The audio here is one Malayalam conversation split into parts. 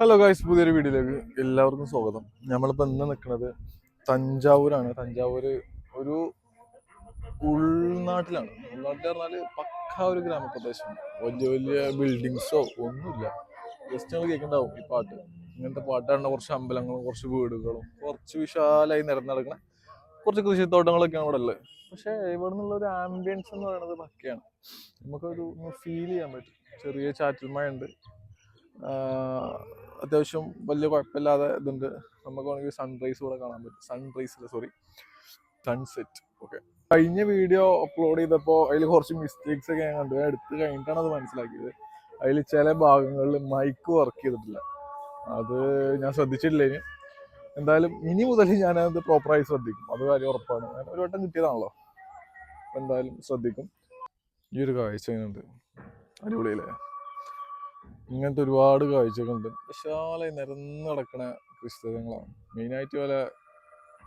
ഹലോ ഗായ്സ് പുതിയൊരു വീഡിയോയിലേക്ക് എല്ലാവർക്കും സ്വാഗതം. നമ്മളിപ്പോൾ ഇന്ന് നിൽക്കുന്നത് തഞ്ചാവൂരാണ്. തഞ്ചാവൂര് ഒരു ഉൾനാട്ടിലാണ്. ഉൾനാട്ടിൽ പറഞ്ഞാൽ പക്ക ഒരു ഗ്രാമപ്രദേശം. വലിയ വലിയ ബിൽഡിങ്സോ ഒന്നുമില്ല. ജസ്റ്റ് നമ്മൾ കേൾക്കുന്നുണ്ടാവും ഈ പാട്ട്. ഇങ്ങനത്തെ പാട്ടാണ് കുറച്ച് അമ്പലങ്ങളും കുറച്ച് വീടുകളും കുറച്ച് വിശാലമായി നിരന്ന് നടക്കുന്ന കുറച്ച് കൃഷിത്തോട്ടങ്ങളൊക്കെയാണ് ഇവിടെ ഉള്ളത്. പക്ഷേ ഇവിടെ നിന്നുള്ള ഒരു ആംബിയൻസ് എന്ന് പറയുന്നത് പക്കയാണ് നമുക്കൊരു ഫീൽ ചെയ്യാൻ പറ്റും. ചെറിയ ചാറ്റൽ മഴ ഉണ്ട് അത്യാവശ്യം വലിയ കുഴപ്പമില്ലാതെ ഇതുണ്ട്. നമുക്ക് വേണമെങ്കിൽ സൺറൈസ് കൂടെ കാണാൻ പറ്റും. സൺറൈസ് സോറി സൺസെറ്റ് ഓക്കെ കഴിഞ്ഞ വീഡിയോ അപ്ലോഡ് ചെയ്തപ്പോൾ അതിൽ കുറച്ച് മിസ്റ്റേക്സ് ഒക്കെ ഞാൻ കണ്ടു. എടുത്ത് കഴിഞ്ഞിട്ടാണ് അത് മനസ്സിലാക്കിയത്. അതിൽ ചില ഭാഗങ്ങളിൽ മൈക്ക് വർക്ക് ചെയ്തിട്ടില്ല. അത് ഞാൻ ശ്രദ്ധിച്ചിട്ടില്ല ഇനി. എന്തായാലും ഇനി മുതൽ ഞാനത് പ്രോപ്പറായി ശ്രദ്ധിക്കും. അത് കാര്യം ഉറപ്പാണ്. ഞാൻ ഒരു വട്ടം കിട്ടിയതാണല്ലോ. എന്തായാലും ശ്രദ്ധിക്കും. ഈ ഒരു കാഴ്ച കഴിഞ്ഞിട്ടുണ്ട് അടിപൊളിയല്ലേ? ഇങ്ങനത്തെ ഒരുപാട് കാഴ്ചകളുണ്ട്. വിശാല നിരന്ന് കിടക്കണ കൃഷിസ്ഥലങ്ങളാണ് മെയിനായിട്ട് പോലെ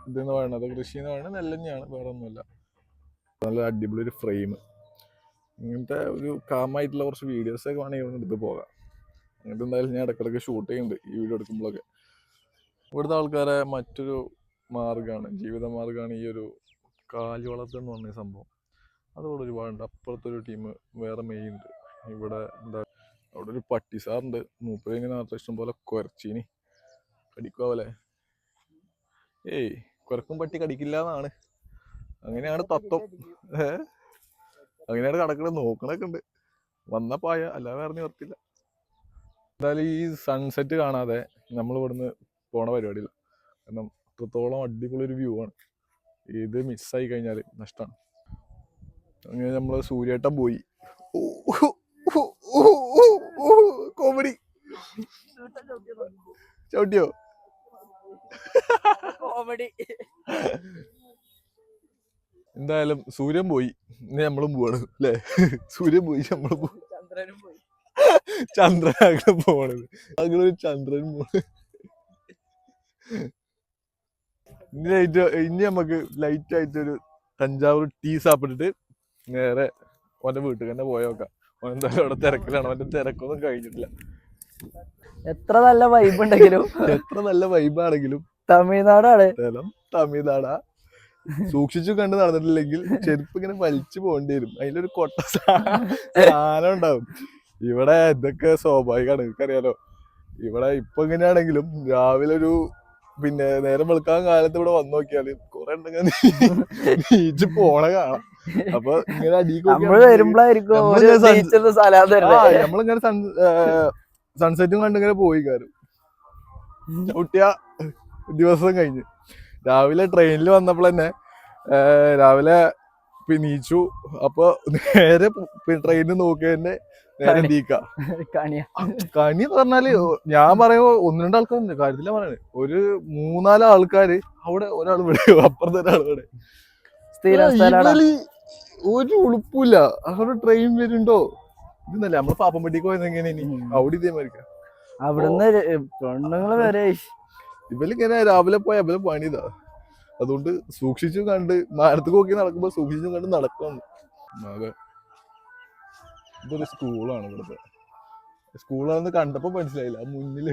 ഇതെന്ന് പറയണത് കൃഷി എന്ന് പറയുന്നത് നെല്ലഞ്ഞാണ് വേറെ ഒന്നുമില്ല നല്ല അടിപൊളി ഒരു ഫ്രെയിം ഇങ്ങനത്തെ ഒരു കാമായിട്ടുള്ള കുറച്ച് വീഡിയോസ് ഒക്കെ വേണമെങ്കിൽ ഇവിടെ എടുത്ത് പോകാം. അങ്ങനത്തെ എന്തായാലും ഞാൻ ഇടയ്ക്കിടയ്ക്ക് ഷൂട്ട് ചെയ്യുന്നുണ്ട് ഈ വീഡിയോ എടുക്കുമ്പോഴൊക്കെ. ഇവിടുത്തെ ആൾക്കാരെ മറ്റൊരു മാർഗമാണ് ജീവിത മാർഗമാണ് ഈ ഒരു കാലി വളർത്തൽ പറഞ്ഞ സംഭവം. അതുകൂടെ ഒരുപാടുണ്ട്. അപ്പുറത്തൊരു ടീം വേറെ മെയിൻ ഉണ്ട്. ഇവിടെ എന്താ അവിടെ ഒരു പട്ടി സാറുണ്ട്. മൂപ്പര് ഇങ്ങനെ മാത്രം ഇഷ്ടം പോലെ കുറച്ചിനി കടിക്കാവല്ലേ ഏയ് കുറക്കും പട്ടി കടിക്കില്ല എന്നാണ് അങ്ങനെയാണ് തത്വം. ഏ? അങ്ങനെയാണ് കടക്കണത് നോക്കണൊക്കെ ഉണ്ട്. വന്ന പായ അല്ലാതെ വേറെ നിവർത്തില്ല എന്തായാലും ഈ സൺസെറ്റ് കാണാതെ നമ്മൾ ഇവിടുന്ന് പോണ പരിപാടിയില്ല. കാരണം അത്രത്തോളം അടിപൊളി ഒരു വ്യൂ ആണ്. ഇത് മിസ്സായി കഴിഞ്ഞാൽ നഷ്ടമാണ് അങ്ങനെ നമ്മൾ സൂര്യേട്ടൻ പോയി. കോമഡി. ചവിട്ടിയോ? കോമഡി. എന്തായാലും സൂര്യൻ പോയി. ഇനി നമ്മളും പോവാണ് അല്ലേ? സൂര്യൻ പോയി നമ്മളും പോയി ചന്ദ്രനും പോയി. ചന്ദ്രനാണ് പോണത്. അങ്ങനെ ചന്ദ്രൻ പോണ്. ഇനി ലൈറ്റ് ഇനി നമുക്ക് ലൈറ്റ് ആയിട്ടൊരു തഞ്ചാവൂർ ടീ സാപ്പിട്ടിട്ട് നേരെ ഓന്റെ വീട്ടിൽ തന്നെ പോയോക്കാം. എന്തായാലും അവിടെ തിരക്കിലാണ്. അവന്റെ തിരക്കൊന്നും കഴിഞ്ഞിട്ടില്ല. എത്ര നല്ല വൈബ് ഉണ്ടെങ്കിലും. എത്ര നല്ല വൈബാണെങ്കിലും തമിഴ്നാടാണ്. സ്ഥലം തമിഴ്നാടാ. സൂക്ഷിച്ചു കണ്ട് നടന്നിട്ടില്ലെങ്കിൽ ചെരുപ്പ് ഇങ്ങനെ വലിച്ചു പോകേണ്ടി വരും. അതിലൊരു കൊട്ട സാധനം ഉണ്ടാവും. ഇവിടെ ഇതൊക്കെ സ്വാഭാവികമാണ്. നിനക്കറിയാലോ? ഇവിടെ ഇപ്പൊ എങ്ങനെയാണെങ്കിലും രാവിലെ ഒരു പിന്നെ നേരം വെളുക്കാൻ കാലത്ത് ഇവിടെ വന്നു നോക്കിയാൽ കുറെ ഉണ്ടെങ്കിൽ നീച്ച് പോണ കാണാം. അപ്പൊ ഇങ്ങനെ നമ്മൾ വരുമ്പോഴായിരിക്കും നമ്മളിങ്ങനെ സൺ സൺസെറ്റും കണ്ടിങ്ങനെ പോയി കാര്യം ചവിട്ടിയ ദിവസം കഴിഞ്ഞ്. രാവിലെ ട്രെയിനിൽ വന്നപ്പോൾ തന്നെ രാവിലെ നീച്ചു. അപ്പൊ നേരെ ട്രെയിനിൽ നോക്കിയതിന്റെ നേരെ നീക്ക കണിയ. കണി എന്ന് പറഞ്ഞാൽ ഞാൻ പറയുമ്പോ ഒന്ന് രണ്ട് ആൾക്കാരുണ്ട് കാര്യത്തില പറയണേ ഒരു മൂന്നാൽ ആൾക്കാര് അവിടെ ഒരാൾ ഇവിടെ അപ്പുറത്തെ ഒരാൾ ഇവിടെ. സ്ഥിരം സ്ഥലമാണ് ഇവൽ ഒരു ഉളുപ്പില്ല. അവിടെ ട്രെയിൻ വരുന്നുണ്ടോ ഇതെന്നല്ലേ നമ്മൾ പാപ്പമ്പട്ടിക്ക് പോയത് എങ്ങനെ ഇനി? ഉം. അവിടെ ഇതേമാതിരിക്ക അവിടുന്ന് പെണ്ണുങ്ങൾ വരെ. ഇവലിങ്ങനെ രാവിലെ പോയ അവലെ പണിതാ. അതുകൊണ്ട് സൂക്ഷിച്ചു കണ്ട് മാനത്ത് നോക്കി നടക്കുമ്പോ സൂക്ഷിച്ചു കണ്ട് നടക്കണം. ഇതൊരു സ്കൂളാണ് ഇവിടുത്തെ. സ്കൂളാണെന്ന് കണ്ടപ്പോ മനസ്സിലായില്ല. മുന്നിൽ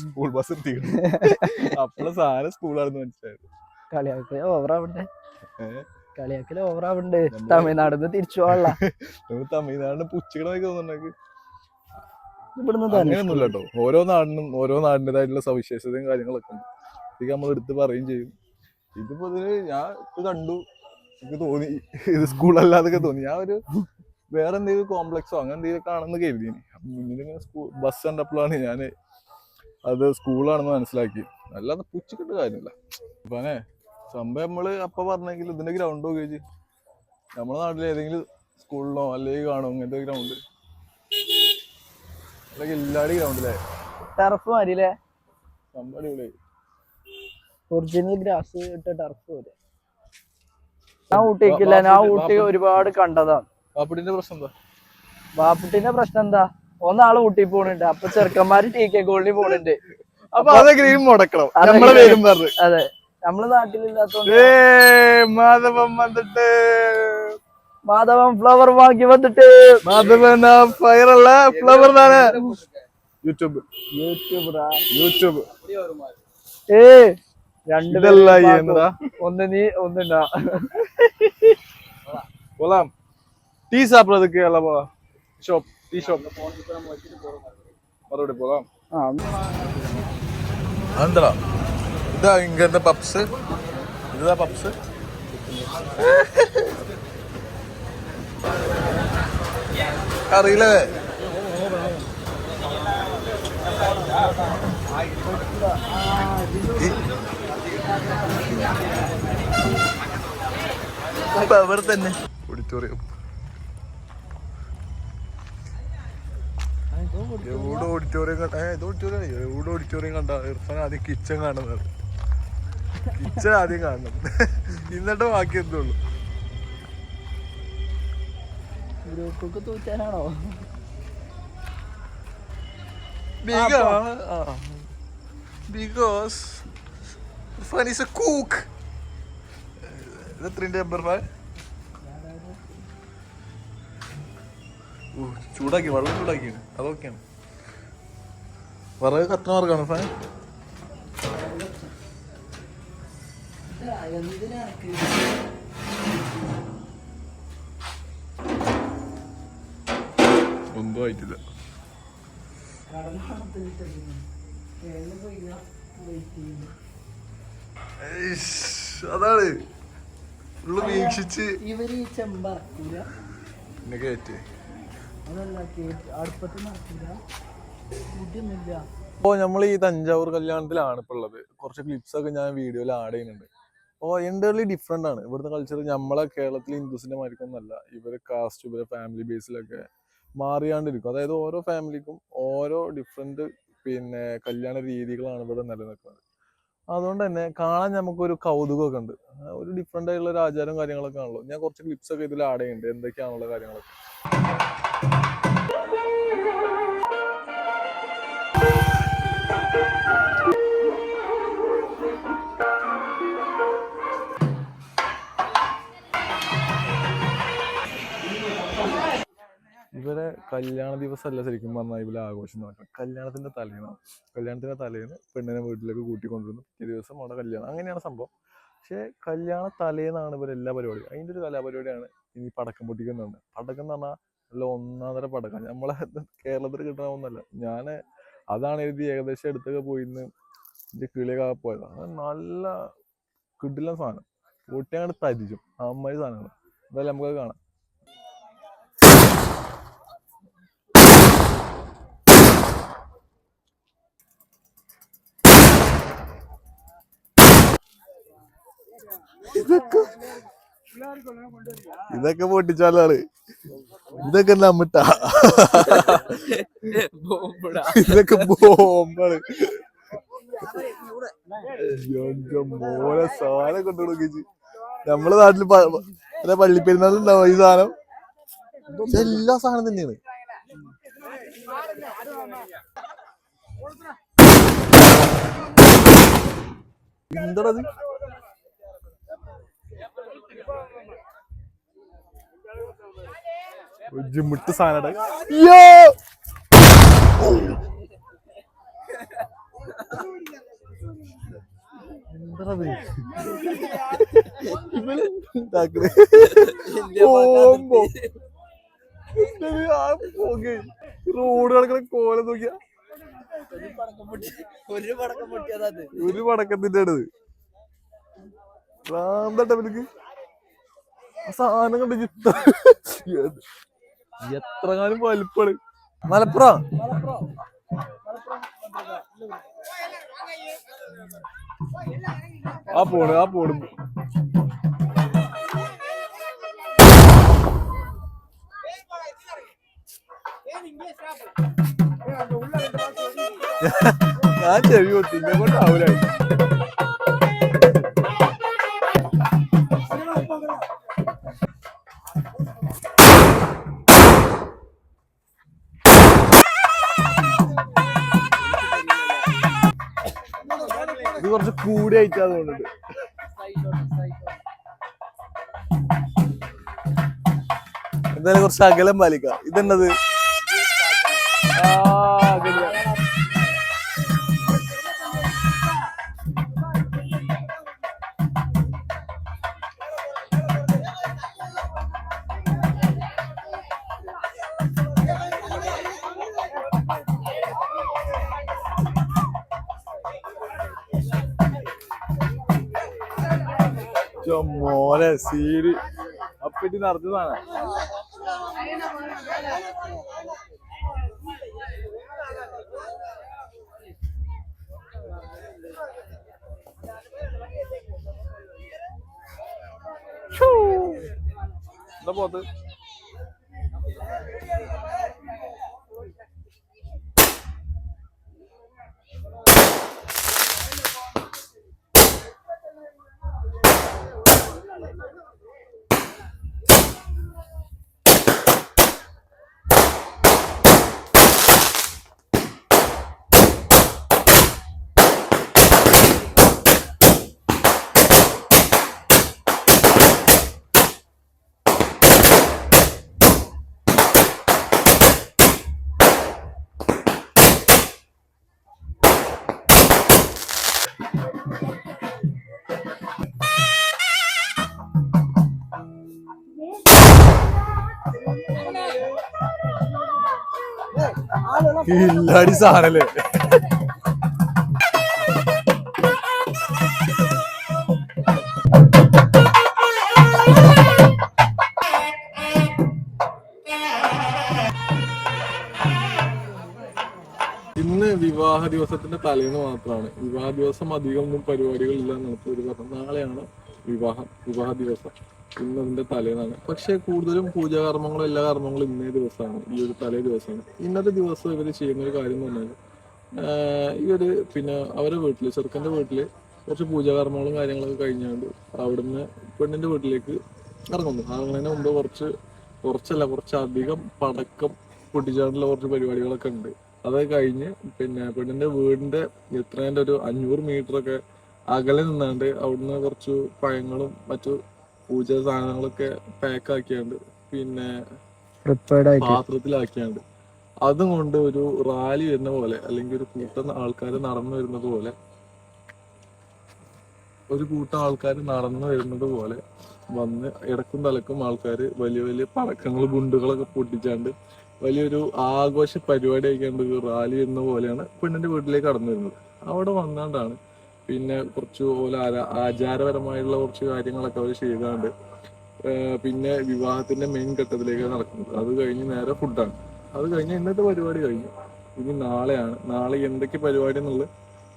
സ്കൂൾ ബസ് എത്തിക്കണം അപ്പോഴെ സാധനം സ്കൂളാണെന്ന് മനസ്സിലായത്. കളിയാക്കൽ ഓവറാവുണ്ട് ഏ? കളിയാക്കൽ ഓവറാവുണ്ട് തമിഴ്നാടിന്ന് തിരിച്ചു പോകാനുള്ള തമിഴ്നാടിനെ പുച്ഛിക്കണമൊക്കെ തോന്നുന്നുണ്ടെങ്കിൽ ഇവിടുന്ന് അങ്ങനെയൊന്നുമില്ല കേട്ടോ ഓരോ നാടിനും ഓരോ നാടിന്റെതായിട്ടുള്ള സവിശേഷതയും കാര്യങ്ങളൊക്കെ ഉണ്ട്. ഇതൊക്കെ നമ്മൾ എടുത്ത് പറയുകയും ചെയ്യും. ഇതിപ്പോ ഇതിന് ഞാൻ ഇത് കണ്ടു. എനിക്ക് തോന്നി. ഇത് സ്കൂളല്ലാതൊക്കെ തോന്നി. ഞാൻ ഒരു വേറെ എന്തെങ്കിലും കോംപ്ലക്സോ അങ്ങനെ എന്തെങ്കിലും കാണുന്ന കരുതി മുന്നിലിങ്ങനെ സ്കൂൾ ബസ് കണ്ടപ്പോഴാണ് ഞാൻ അത് സ്കൂളാണെന്ന് മനസ്സിലാക്കി. അല്ലാതെ പുച്ചിക്കിട്ട് കാര്യമില്ല. അപ്പനെ സംഭവം നമ്മൾ അപ്പൊ പറഞ്ഞെങ്കിൽ ഇതിന്റെ ഗ്രൗണ്ട് ഉപയോഗിച്ച് നമ്മുടെ നാട്ടിൽ ഏതെങ്കിലും സ്കൂളിലോ അല്ലെങ്കിൽ കാണോ ഇങ്ങനത്തെ ഗ്രൗണ്ട് അല്ലെങ്കിൽ എല്ലാടി ഗ്രൗണ്ടിലെ ടർഫ് മതില്ലേ സംഭവം അടിപൊളിയായി. ഒറിജിനൽ ഗ്രാസ് ഇട്ട ടർഫ് പോലെ. ഞാൻ ഊട്ടിക്കില്ല ഞാൻ ഊട്ടി ഒരുപാട് കണ്ടതാണ്. ബാപ്പുട്ടിന്റെ പ്രശ്നം എന്താ? ബാപ്പുട്ടിന്റെ പ്രശ്നം എന്താ? ഒന്നാൾ ഊട്ടി പോണുണ്ട്. അപ്പൊ ചെറുക്കന്മാര് ടി കെ ഗോൾഡിൽ പോണുണ്ട്. അപ്പൊ അതെ ഗ്രീൻ മുടക്കണം? അതൊക്കെ നമ്മളെ പേരും പറഞ്ഞു. അതെ. നമ്മള് നാട്ടിലില്ലാത്തോണ്ട് ഏ മാധവൻ വന്നിട്ട് മാധവൻ ഫ്ലവർ വാങ്ങി വന്നിട്ട് മാധവൻ ഫയർ അല്ല ഫ്ലവർ താനെ യൂട്യൂബ് യൂട്യൂബ് യൂട്യൂബ് ഏ രണ്ട് ഇതല്ല എന്നതാ ഒന്ന് നീ ഒന്ന് ഞാൻ. போலாம் டீ சாப்பிடறதுக்கு எல்லாம் போலாம் ஷாப் டீ ஷாப் மறுபடியும் போலாம் ആ ஆந்திரா ഇതാ ഇങ്ങനത്തെ പപ്സ് ഇതാ പപ്സ് അറിയില്ലേ? അവിടെ തന്നെ? ഓഡിറ്റോറിയം ഓഡിറ്റോറിയം കണ്ട ഏത് ഓഡിറ്റോറിയം ഓഡിറ്റോറിയം കണ്ട? ഇർഫാൻ ആദ്യം കിച്ചൺ കാണുന്നത്. കിച്ചൺ ആദ്യം കാണണം. ഇന്നിട്ട് ബാക്കി എന്തുള്ളൂ ഗ്രൂപ്പൊക്കെ തൂച്ചാനാണോ because Irfan is a cook number Irfan ഓ, ചൂടാക്കി വെള്ളം ചൂടാക്കിയാണ് അതൊക്കെയാണ്. വിറക് കത്തുന്ന മാർഗമാണ് ഫാൻ ഒന്നും ആയിട്ടില്ല. അതാണ്. ഉള്ളു വീക്ഷിച്ച് ഇവർ ഈ ചെമ്പറക്കൂല പിന്നെ കേറ്റേ. അതല്ല അടുപ്പത്ത് നടക്കില്ല ബുദ്ധിയൊന്നുമില്ല അപ്പോൾ നമ്മൾ ഈ തഞ്ചാവൂർ കല്യാണത്തിലാണ് ഇപ്പോൾ ഉള്ളത്. കുറച്ച് ക്ലിപ്സ് ഒക്കെ ഞാൻ വീഡിയോയിൽ ആഡ് ചെയ്യുന്നുണ്ട്. അപ്പോൾ എന്റർലി ഡിഫറെന്റ് ആണ്. ഇവിടുത്തെ കൾച്ചർ നമ്മളെ കേരളത്തിലെ ഹിന്ദുസിന്റെ മാതിരിക്കൊന്നല്ല ഇവരെ കാസ്റ്റ് ഇവരെ ഫാമിലി ബേസിലൊക്കെ മാറിയാണ്ടിരിക്കും. അതായത് ഓരോ ഫാമിലിക്കും ഓരോ ഡിഫറെന്റ് പിന്നെ കല്യാണ രീതികളാണ് ഇവിടെ നിലനിൽക്കുന്നത്. അതുകൊണ്ട് തന്നെ കാണാൻ നമുക്കൊരു കൗതുകമൊക്കെ ഉണ്ട്. ഒരു ഡിഫറെന്റ് ആയിട്ടുള്ള ഒരു ആചാരവും കാര്യങ്ങളൊക്കെ ആണല്ലോ. ഞാൻ കുറച്ച് ക്ലിപ്സ് ഒക്കെ ഇതിൽ ആഡ് ചെയ്യുന്നുണ്ട്. എന്തൊക്കെയാണുള്ള കാര്യങ്ങളൊക്കെ. ഇവരെ കല്യാണ ദിവസം അല്ല ശരിക്കും പറഞ്ഞാൽ ഇവരെ ആഘോഷം നടക്കുന്നത് കല്യാണത്തിന്റെ തലേന്ന് കല്യാണത്തിന്റെ തലേന്ന് പെണ്ണിനെ വീട്ടിലേക്ക് കൂട്ടിക്കൊണ്ടുവരുന്നു. പിറ്റേ ദിവസം അവിടെ കല്യാണം. അങ്ങനെയാണ് സംഭവം. പക്ഷേ കല്യാണ തലേന്നാണ് ഇവരെ എല്ലാ പരിപാടിയും. അതിന്റെ ഒരു കലാപരിപാടിയാണ് ഇനി പടക്കം പൊട്ടിക്കുന്നുണ്ട് പടക്കം എന്ന് പറഞ്ഞാൽ നല്ല ഒന്നാന്തര പടക്കം. നമ്മളെ കേരളത്തിൽ കിട്ടണ ഒന്നല്ല. ഞാൻ അതാണ് എഴുതി ഏകദേശം എടുത്തൊക്കെ പോയിന്ന് എന്റെ കിളിയൊക്കെ പോയത്. നല്ല കിടിലൻ സാധനം. പൊട്ടി അങ്ങോട്ട് തരിച്ചും അമ്മ സാധനങ്ങൾ എന്തായാലും നമുക്കത് കാണാം. ഇതൊക്കെ ഇതൊക്കെ പൊട്ടിച്ചാലാണ്. ഇതൊക്കെ നമ്മട്ട ഇതൊക്കെ ബോംബാണ്. മോനെ സാധനം കൊണ്ടുകൊടുക്കിച്ച് നമ്മളെ നാട്ടിൽ പ- മറ്റേ പള്ളിപ്പെരുന്നാളുണ്ടാവും ഈ സാധനം? എല്ലാ സാധനം തന്നെയാണ്. എന്തടത് ജിമ്മിട്ട് സാധനം എന്തടത് ഇവൾ ഇതാക്കണേ. ബോംബോ ഇത് ആ പോകെ റോഡ് കിടക്കണ കോല നോക്കിയാ. ഒരു പടക്കം പൊട്ടിയതാ ഒരു പടക്കത്തിന്റെ അടുത്ത് ആ സാധനം കണ്ട് ചിത്ത എത്ര മലപ്പുറം. ആ പോണ് ആ പോണ്. ഞാൻ ചെവി കൊത്തി ഇന്നെ കൂടി തോന്നുന്നുണ്ട്. എന്തായാലും കുറച്ച് അകലം പാലിക്കാം. ഇതെന്നത്? സീരി. അപ്പറ്റി നടന്നതാണ്. എന്താ പോത്ത്? Hallelujah. ഇല്ലാടി ഇന്ന് വിവാഹ ദിവസത്തിന്റെ തലേന്ന് മാത്രമാണ്. വിവാഹ ദിവസം അധികം ഒന്നും പരിപാടികളില്ല പറഞ്ഞു നാളെയാണ് വിവാഹം. വിവാഹ ദിവസം. ഇന്ന് അതിന്റെ തലേന്നാണ്. പക്ഷെ കൂടുതലും പൂജാകർമ്മങ്ങളും എല്ലാ കർമ്മങ്ങളും ഇന്നേ ദിവസമാണ്. ഈ ഒരു തലേ ദിവസമാണ്. ഇന്നത്തെ ദിവസം ഇവർ ചെയ്യുന്ന ഒരു കാര്യം എന്ന് പറഞ്ഞാൽ ഒരു പിന്നെ അവരെ വീട്ടിൽ ചെറുക്കന്റെ വീട്ടിൽ കുറച്ച് പൂജാകർമ്മങ്ങളും കാര്യങ്ങളൊക്കെ കഴിഞ്ഞാണ്ട് അവിടുന്ന് പെണ്ണിന്റെ വീട്ടിലേക്ക് ഇറങ്ങുന്നു. ഇറങ്ങുന്നതിന് മുമ്പ് കുറച്ച് കുറച്ചല്ല കുറച്ചധികം പടക്കം പൊട്ടിച്ചാണ്ടുള്ള കുറച്ച് പരിപാടികളൊക്കെ ഉണ്ട്. അത് കഴിഞ്ഞ് പിന്നെ പെണ്ണിന്റെ വീടിന്റെ എത്രേന്റെ ഒരു അഞ്ഞൂറ് മീറ്റർ ഒക്കെ അകലെ നിന്നാണ്ട് അവിടുന്ന് കുറച്ച് പഴങ്ങളും മറ്റു പൂജ സാധനങ്ങളൊക്കെ പാക്ക് ആക്കിയാണ്ട് പിന്നെ പാത്രത്തിലാക്കിയാണ്ട്. അതും കൊണ്ട് ഒരു റാലി വരുന്ന പോലെ അല്ലെങ്കിൽ ഒരു കൂട്ടം ആൾക്കാർ നടന്നു വരുന്നത് പോലെ ഒരു കൂട്ടം ആൾക്കാർ നടന്നു വരുന്നത് പോലെ വന്ന് ഇടക്കും തലക്കും ആൾക്കാർ വലിയ വലിയ പടക്കങ്ങൾ ഗുണ്ടുകളൊക്കെ പൊട്ടിച്ചാണ്ട് വലിയൊരു ആഘോഷ പരിപാടി ആയിക്കാണ്ട് ഒരു റാലി എന്ന പോലെയാണ് പെണ്ണിന്റെ വീട്ടിലേക്ക് കടന്നു വരുന്നത്. അവിടെ വന്നാണ്ടാണ് പിന്നെ കുറച്ച് ഓല ആചാരപരമായിട്ടുള്ള കുറച്ച് കാര്യങ്ങളൊക്കെ അവർ ചെയ്താണ്ട് പിന്നെ വിവാഹത്തിന്റെ മെയിൻ ഘട്ടത്തിലേക്ക് നടക്കുന്നത്. അത് കഴിഞ്ഞ് നേരെ ഫുഡാണ് അത് കഴിഞ്ഞ് ഇന്നത്തെ പരിപാടി കഴിഞ്ഞു. ഇനി നാളെയാണ്. നാളെ എന്തൊക്കെ പരിപാടി എന്നുള്ളത്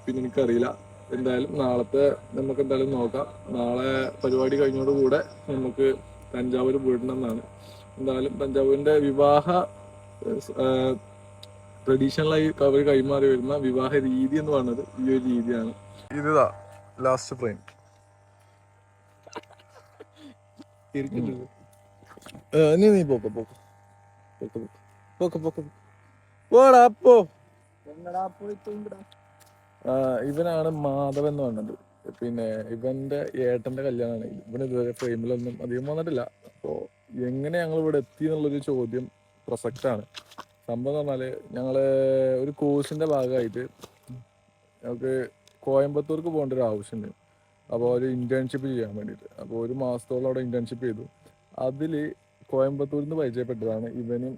പിന്നെ എനിക്കറിയില്ല. എന്തായാലും നാളത്തെ നമുക്ക് എന്തായാലും നോക്കാം. നാളെ പരിപാടി കഴിഞ്ഞോടുകൂടെ നമുക്ക് തഞ്ചാവൂർ വീടണമെന്നാണ് എന്തായാലും തഞ്ചാവൂരിന്റെ വിവാഹ ട്രഡീഷണലായി അവർ കൈമാറി വരുന്ന വിവാഹ രീതി എന്ന് പറയുന്നത് ഈ ഒരു രീതിയാണ്. ഇതാ ലാസ്റ്റ് ഫ്രെയിം നീ നീ പോക്ക പോക്ക. പോക്ക പോക്ക. പോക്ക പോക്ക പോടാ പോ. ഇവനാണ് മാധവൻ എന്ന് പറഞ്ഞത് പിന്നെ ഇവന്റെ ഏട്ടന്റെ കല്യാണമാണ്. ഇവൻ ഇതുവരെ ഫ്രെയിമിലൊന്നും അധികം വന്നിട്ടില്ല. അപ്പോ എങ്ങനെ ഞങ്ങൾ ഇവിടെ എത്തി എന്നുള്ളൊരു ചോദ്യം പ്രസക്താണ്. സംഭവം പറഞ്ഞാൽ ഞങ്ങൾ ഒരു കോഴ്സിന്റെ ഭാഗമായിട്ട് ഞങ്ങൾക്ക് കോയമ്പത്തൂർക്ക് പോകേണ്ട ഒരു ആവശ്യമുണ്ട്. അപ്പോൾ ഒരു ഇന്റേൺഷിപ്പ് ചെയ്യാൻ വേണ്ടിയിട്ട്. അപ്പോൾ ഒരു മാസത്തോളം അവിടെ ഇന്റേൺഷിപ്പ് ചെയ്തു. അതിൽ കോയമ്പത്തൂരിൽ നിന്ന് പരിചയപ്പെട്ടതാണ് ഇവനും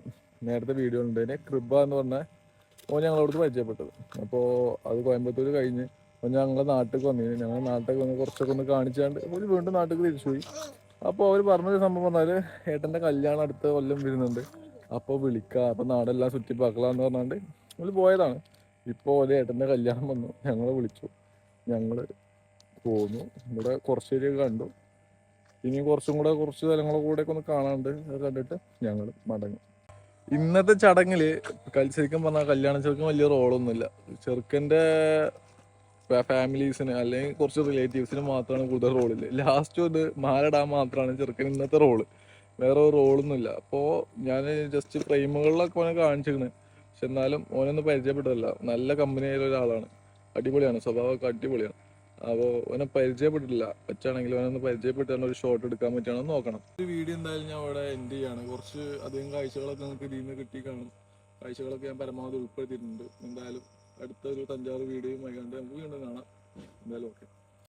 നേരത്തെ വീഡിയോ ഉണ്ടതിന് കൃപ എന്ന് പറഞ്ഞ ഓ ഞങ്ങളവിടുന്ന് പരിചയപ്പെട്ടത്. അപ്പോൾ അത് കോയമ്പത്തൂർ കഴിഞ്ഞ് ഓൻ ഞങ്ങളെ നാട്ടിലേക്ക് വന്നിരുന്നു ഞങ്ങൾ നാട്ടിലേക്ക് വന്ന് കുറച്ചൊക്കെ ഒന്ന് കാണിച്ചാണ്ട് അപ്പോൾ വീണ്ടും നാട്ടിലേക്ക് തിരിച്ചു പോയി അപ്പോൾ അവർ പറഞ്ഞൊരു സംഭവം പറഞ്ഞാൽ ഏട്ടന്റെ കല്യാണം അടുത്ത കൊല്ലം വരുന്നുണ്ട്. അപ്പോൾ വിളിക്കാം. അപ്പോൾ നാടെല്ലാം ചുറ്റിപ്പാക്കലാന്ന് പറഞ്ഞാണ്ട് നമ്മൾ പോയതാണ്. ഇപ്പോൾ ഒരു ഏട്ടന്റെ കല്യാണം വന്നു. ഞങ്ങളെ വിളിച്ചു. ഞങ്ങൾ പോന്നു. ഇവിടെ കുറച്ച് പേര് കണ്ടു. ഇനി കുറച്ചും കൂടെ കുറച്ച് സ്ഥലങ്ങളെ കൂടെ ഒക്കെ ഒന്ന് കാണാണ്ട് കണ്ടിട്ട് ഞങ്ങൾ മടങ്ങും. ഇന്നത്തെ ചടങ്ങിൽ കൽ- ശരിക്കും പറഞ്ഞാൽ കല്യാണ ചെറുക്കൻ വലിയ റോളൊന്നുമില്ല. ചെറുക്കന്റെ ഫാമിലീസിന് അല്ലെങ്കിൽ കുറച്ച് റിലേറ്റീവ്സിന് മാത്രമാണ് കൂടുതൽ റോളില്ല. ലാസ്റ്റ് ഒന്ന് മാലടാൻ മാത്രമാണ് ചെറുക്കൻ ഇന്നത്തെ റോൾ. വേറെ ഒരു റോളൊന്നുമില്ല. അപ്പോൾ ഞാൻ ജസ്റ്റ് ഫ്രെയിമുകളിലൊക്കെ ഓനെ കാണിച്ചിരുന്നു പക്ഷെ എന്നാലും ഓനൊന്നും പരിചയപ്പെട്ടതല്ല നല്ല കമ്പനിയായ ഒരാളാണ്. അടിപൊളിയാണ്. സ്വഭാവമൊക്കെ അടിപൊളിയാണ്. അപ്പോൾ ഓനെ പരിചയപ്പെട്ടിട്ടില്ല. പറ്റുകയാണെങ്കിൽ ഓനൊന്ന് പരിചയപ്പെട്ടാണ് ഒരു ഷോട്ട് എടുക്കാൻ പറ്റുകയാണെന്ന് നോക്കണം. ഒരു വീഡിയോ എന്തായാലും ഞാൻ അവിടെ എൻഡ് ചെയ്യാണ്. കുറച്ച് അധികം കാഴ്ചകളൊക്കെ നിങ്ങൾക്ക് ഇതിൽ നിന്ന് കിട്ടി കാണും. കാഴ്ചകളൊക്കെ ഞാൻ പരമാവധി ഉൾപ്പെടുത്തിയിട്ടുണ്ട്. എന്തായാലും അടുത്തൊരു തഞ്ചാറ് വീഡിയോയും കണ്ട് നമുക്ക് വീണ്ടും കാണാം. എന്തായാലും ഓക്കെ